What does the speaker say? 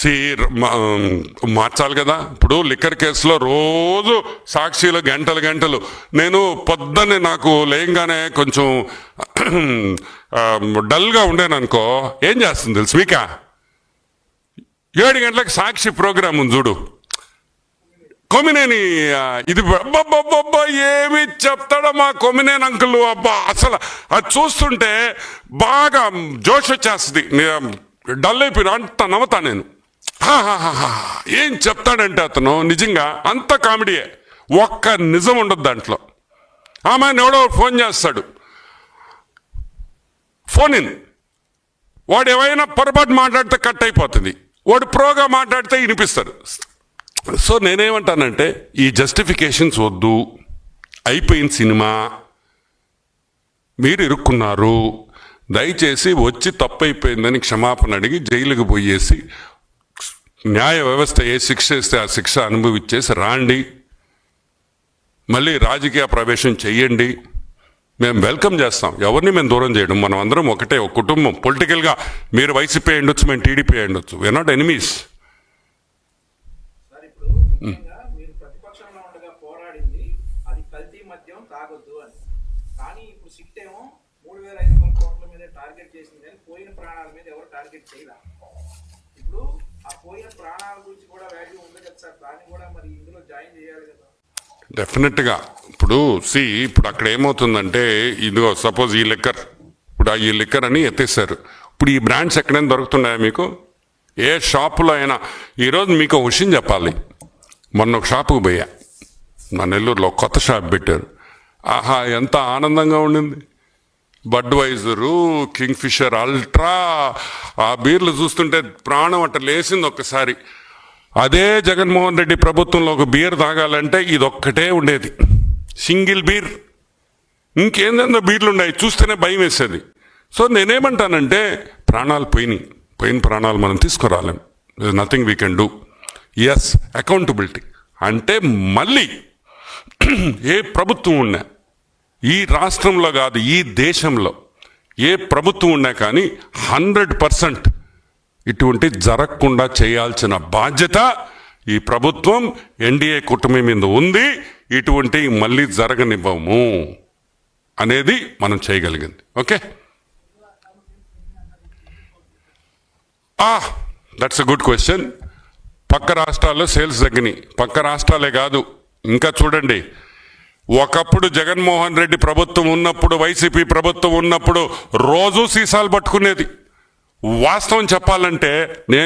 C మార్చాలి కదా. ఇప్పుడు లిక్కర్ కేసులో రోజు సాక్షిలు గంటలు గంటలు. నేను పొద్దున్నే నాకు లేయంగానే కొంచెం డల్గా ఉండేననుకో ఏం చేస్తుంది తెలుసు మీక? ఏడు గంటలకు సాక్షి ప్రోగ్రాం ఉంది చూడు. కొమినేని ఇది అబ్బబ్బబ్బబ్బా, ఏమి చెప్తాడో మా కొమినేని అంకుల్ అబ్బా అసలు అది చూస్తుంటే బాగా జోష్ వచ్చేస్తుంది. డల్ అయిపోయిన అంత నవ్వుతా నేను. ఏం చెప్తాడంటే అతను నిజంగా అంత కామెడీయే. ఒక్క నిజం ఉండదు దాంట్లో. ఆమె ఎవడో ఫోన్ చేస్తాడు. Phone in. వాడు ఏమైనా పొరపాటు మాట్లాడితే కట్ అయిపోతుంది. వాడు ప్రోగా మాట్లాడితే వినిపిస్తారు. సో నేనేమంటానంటే ఈ జస్టిఫికేషన్స్ వద్దు. అయిపోయిన సినిమా. మీరు ఇరుక్కున్నారు. దయచేసి వచ్చి తప్పైపోయిందని క్షమాపణ అడిగి జైలుకి పోయేసి న్యాయ వ్యవస్థ ఏ శిక్ష ఇస్తే ఆ శిక్ష అనుభవించేసి రాండి. మళ్ళీ రాజకీయ ప్రవేశం చెయ్యండి. మేము వెల్కమ్ చేస్తాం. ఎవరిని మేము దూరం చేయడం? మనం అందరం ఒకటే ఒక కుటుంబం. పొలిటికల్గా మీరు వైసీపీ అయ్యుండొచ్చు మేము టీడీపీ అయ్యుండొచ్చు వీఆర్ నాట్ ఎనిమీస్ ప్రాణాల గురించి కూడా వాల్యూ ఉంది కదా సార్? దాన్ని కూడా మరి ఇందులో జాయిన్ చేయాలి కదా. డెఫినెట్గా ఇప్పుడు సి ఇప్పుడు అక్కడ ఏమవుతుందంటే ఇదిగో సపోజ్ ఈ లిక్కర్ ఇప్పుడు ఈ లిక్కర్ అని ఎత్తేసారు ఇప్పుడు ఈ బ్రాండ్స్ ఎక్కడైనా దొరుకుతున్నాయా మీకు? ఏ షాపులో అయినా. ఈరోజు మీకు విషయం చెప్పాలి. మొన్న ఒక షాపుకి పోయా. నా నెల్లూరులో కొత్త షాప్ పెట్టారు. ఆహా ఎంత ఆనందంగా ఉండింది. బడ్వైజరు కింగ్ఫిషర్ అల్ట్రా ఆ బీర్లు చూస్తుంటే ప్రాణం అట్ట లేసింది ఒక్కసారి. అదే జగన్మోహన్ రెడ్డి ప్రభుత్వంలో ఒక బీర్ తాగాలంటే ఇదొక్కటే ఉండేది. Single beer. ఇంకేందో బీర్లు ఉన్నాయి చూస్తేనే భయం వేసేది. సో నేనేమంటానంటే ప్రాణాలు పోయినాయి. పోయిన ప్రాణాలు మనం తీసుకురాలేం. Nothing we can do yes accountability అంటే మళ్ళీ ఏ ప్రభుత్వం ఉన్నా ఈ రాష్ట్రంలో కాదు ఈ దేశంలో ఏ ప్రభుత్వం ఉన్నా కానీ హండ్రెడ్ పర్సెంట్ ఇటువంటి జరగకుండా చేయాల్సిన బాధ్యత ఈ ప్రభుత్వం ఎన్డీఏ కుటుంబం మీద ఉంది. ఇటువంటి మళ్ళీ జరగనివ్వము అనేది మనం చేయగలిగింది. Okay? That's a good question పక్క రాష్ట్రాల్లో సేల్స్ తగ్గినాయి. పక్క రాష్ట్రాలే కాదు. ఇంకా చూడండి. ఒకప్పుడు జగన్మోహన్ రెడ్డి ప్రభుత్వం ఉన్నప్పుడు వైసీపీ ప్రభుత్వం ఉన్నప్పుడు రోజూ సీసాలు పట్టుకునేది. వాస్తవం చెప్పాలంటే నేను